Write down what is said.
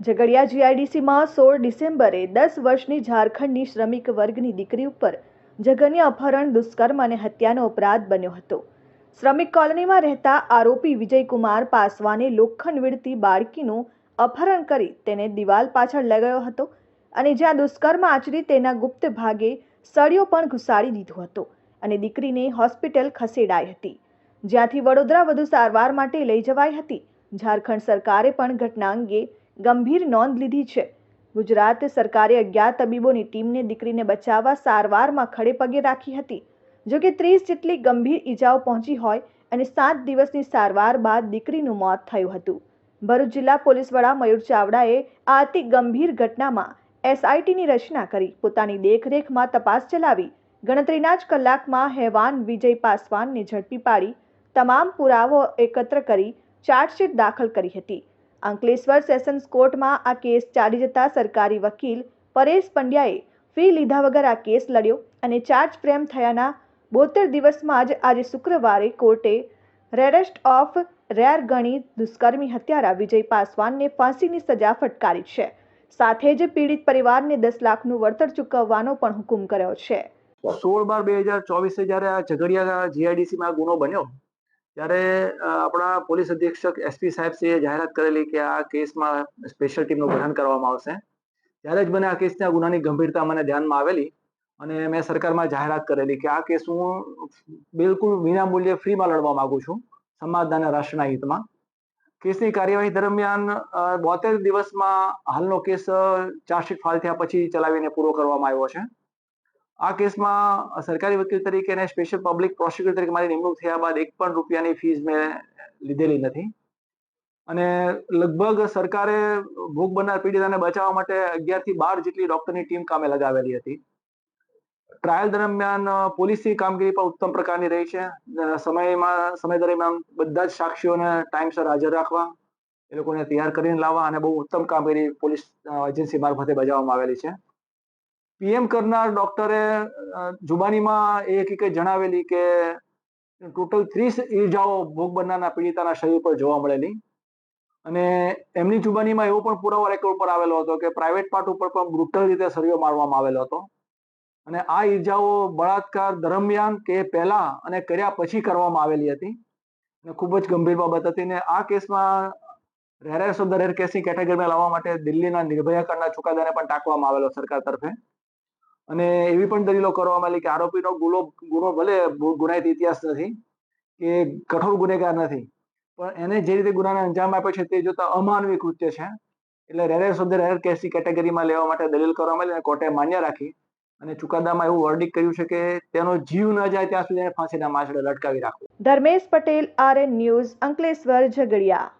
ઝઘડિયા જીઆઈડીસીમાં સોળ ડિસેમ્બરે દસ વર્ષની ઝારખંડની શ્રમિક વર્ગની દીકરી ઉપર જઘન્ય અપહરણ, દુષ્કર્મ અને હત્યાનો અપરાધ બન્યો હતો. શ્રમિક કોલોનીમાં રહેતા આરોપી વિજયકુમાર પાસવાને લોખંડ વીડતી બાળકીનું અપહરણ કરી તેને દિવાલ પાછળ લઈ હતો અને જ્યાં દુષ્કર્મ આચરી તેના ગુપ્ત ભાગે સળિયો પણ ઘુસાડી દીધો હતો અને દીકરીને હોસ્પિટલ ખસેડાઈ હતી. જ્યાંથી વડોદરા વધુ સારવાર માટે લઈ જવાઈ હતી. ઝારખંડ સરકારે પણ ઘટના અંગે ગંભીર નોંધ લીધી છે. ગુજરાત સરકારે અગિયાર તબીબોની ટીમને દીકરીને બચાવવા સારવારમાં ખડે પગે રાખી હતી. જો કે ત્રીસ જેટલી ગંભીર ઈજાઓ પહોંચી હોય અને સાત દિવસની સારવાર બાદ દીકરીનું મોત થયું હતું. ભરૂચ જિલ્લા પોલીસ વડા મયુર ચાવડાએ આ અતિ ગંભીર ઘટનામાં એસઆઈટીની રચના કરી, પોતાની દેખરેખમાં તપાસ ચલાવી, ગણતરીના જ કલાકમાં હેવાન વિજય પાસવાનને ઝડપી પાડી, તમામ પુરાવો એકત્ર કરી, ચાર્જશીટ દાખલ કરી હતી. અંકલેશ્વર સેશન્સ કોર્ટમાં આ કેસ ચાલી જતા સરકારી વકીલ પરેશ પંડ્યાએ ફી લીધા વગર આ કેસ લડ્યો અને ચાર્જ ફ્રેમ થયાના બોતેર દિવસમાં જ આજે શુક્રવારે કોર્ટે રેરેસ્ટ ઓફ રેર ગણી દુષ્કર્મી હત્યારા વિજય પાસવાનને ફાંસીની સજા ફટકારી છે. સાથે જ પીડિત પરિવારને દસ લાખનું વળતર ચૂકવવાનો પણ હુકમ કર્યો છે. સોળ બાર બે હજાર ચોવીસે જ્યારે આ ઝઘડિયા જીઆઈડીસીમાં ગુનો બન્યો ત્યારે આપણા પોલીસ અધિક્ષક એસપી સાહેબશ્રીએ જાહેરાત કરેલી કે આ કેસમાં સ્પેશિયલ ટીમનું ગઠન કરવામાં આવશે. ત્યારે જ મને આ કેસની આ ગુનાની ગંભીરતા મને ધ્યાનમાં આવેલી અને મેં સરકારમાં જાહેરાત કરેલી કે આ કેસ હું બિલકુલ વિનામૂલ્યે ફ્રીમાં લડવા માંગુ છું સમાજના રાષ્ટ્રના હિતમાં. કેસની કાર્યવાહી દરમિયાન બોતેર દિવસમાં હાલનો કેસ ચાર્જશીટ ફાઇલ થયા પછી ચલાવીને પૂરો કરવામાં આવ્યો છે. આ કેસમાં સરકારી વકીલ તરીકે અને સ્પેશિયલ પબ્લિક પ્રોસિક્યુટર તરીકે મારી નિમણૂક થયા બાદ એક પણ રૂપિયાની ફીસ મેં લીધેલી નથી. અને લગભગ સરકારે ભોગ બનનાર પીડિતાને બચાવવા માટે અગિયારથી બાર જેટલી ડોક્ટરની ટીમ કામે લગાવેલી હતી. ટ્રાયલ દરમિયાન પોલીસની કામગીરી પણ ઉત્તમ પ્રકારની રહી છે. સમયમાં, સમય દરમિયાન બધા જ સાક્ષીઓને ટાઈમસર હાજર રાખવા, એ લોકોને તૈયાર કરીને લાવવા અને બહુ ઉત્તમ કામગીરી પોલીસ એજન્સી મારફતે બજાવવામાં આવેલી છે. પીએમ કરનાર ડોક્ટરે જુબાનીમાં એ હકીકત જણાવેલી કે ટોટલ ત્રીસ ઈજાઓ ભોગ બનનારના પીડિતાના શરીર પર જોવા મળેલી. અને એમની જુબાનીમાં એવો પણ પુરાવો રેકોર્ડ પર આવેલો હતો કે પ્રાઇવેટ પાર્ટ ઉપર પણ બ્રુટલ રીતે સળિયો મારવામાં આવેલો હતો. અને આ ઈજાઓ બળાત્કાર દરમિયાન કે પહેલા અને કર્યા પછી કરવામાં આવેલી હતી. અને ખૂબ જ ગંભીર બાબત હતી ને આ કેસમાં રેરેસ ઓફ ધ રેર કેસની કેટેગરીમાં લાવવા માટે દિલ્હીના નિર્ભયા કાંડના ચુકાદાને પણ ટાંકવામાં આવેલો સરકાર તરફે. અને એવી પણ દલીલો કરવામાં આવેલી કે આરોપીનો ગુનો ગુનો ભલે ગુનાહિત ઇતિહાસ નથી, કે કઠોર ગુનેગાર નથી, પણ એને જે રીતે ગુનાને અંજામ આપ્યો છે તે જોતા અમાનવી કૃત્ય છે. એટલે રેરેસ ઓફ રેર કેસની કેટેગરીમાં લેવા માટે દલીલ કરવામાં આવી અને કોર્ટે માન્ય રાખી અને ચુકાદામાં એવું વર્ડિક કર્યું છે કે તેનો જીવ ન જાય ત્યાં સુધી ફાંસીના માછડે લટકાવી રાખવો. Dharmesh Patel RN news Ankleshwar, Jhagadia.